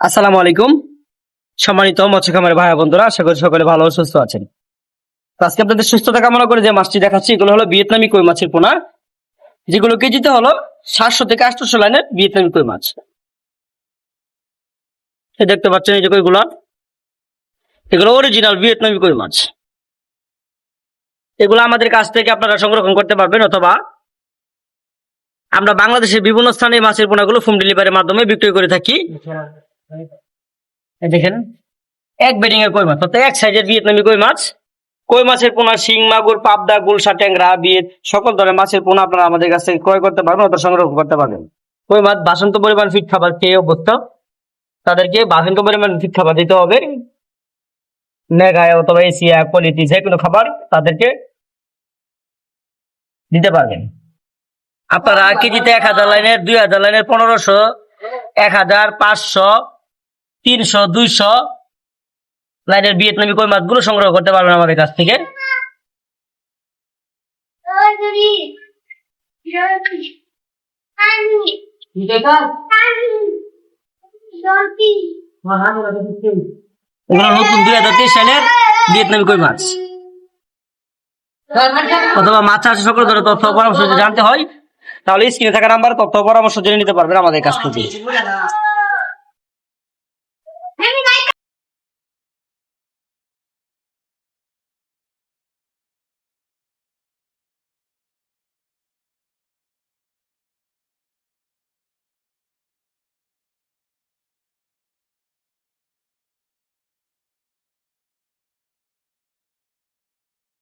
আসসালামু আলাইকুম। সম্মানিত মৎস্য খামারের ভাই বন্ধুরা, আশা করি সকলে ভালো সুস্থ আছেন। আজকে আপনাদের সুস্থতা কামনা করে যে মাছটি দেখাচ্ছি, এগুলো হলো ভিয়েতনামি কই মাছের পোনা, যেগুলো কেজিতে হলো সাতশো থেকে আটশোশো লাইনের ভিয়েতনামি কই মাছ। দেখতে পাচ্ছেন এই যে কইগুলো, এগুলো অরিজিনাল ভিয়েতনামি কই মাছ। এগুলো আমাদের কাছ থেকে আপনারা সংরক্ষণ করতে পারবেন অথবা আমরা বাংলাদেশের বিভিন্ন স্থানে মাছের পোনাগুলো হোম ডেলিভারির মাধ্যমে বিক্রয় করে থাকি। দেখেন, এক বেডিং এর কই মাছ? অর্থাৎ এক সাইজের ভিয়েতনামি কই মাছ? কই মাছের পোনা শিং, মাগুর, পাবদা, গুলশা, ট্যাংরা বিয়েত সকল ধরনের মাছের পোনা আপনারা আমাদের কাছ থেকে ক্রয় করতে পারবেন অথবা সংরক্ষণ করতে পারবেন। কই মাছ, বাসন্ত পরিমাণ ফিট খাবার খেয়ে অভ্যস্ত। তাদেরকে বাসন্ত পরিমাণ ফিট খাবার দিতে হবে। মেঘায় অথবা এশিয়া, কোয়ালিটি যে কোনো খাবার তাদেরকে দিতে পারবেন। আপনারা কেজিতে এক হাজার লাইনের, দুই হাজার লাইনের পনেরোশো, এক হাজার পাঁচশো তিনশো, দুইশো। লাইনের ভিয়েতনামি কই মাছগুলো সংগ্রহ করতে পারবেন আমাদের কাছ থেকে। নতুন দুই হাজার তেইশ সালের ভিয়েতনামি কই মাছ। অথবা মাছ পরামর্শ জানতে হয়, তাহলে স্ক্রিনে থাকা নাম্বার তথ্য পরামর্শ জেনে নিতে পারবেন আমাদের কাছ থেকে।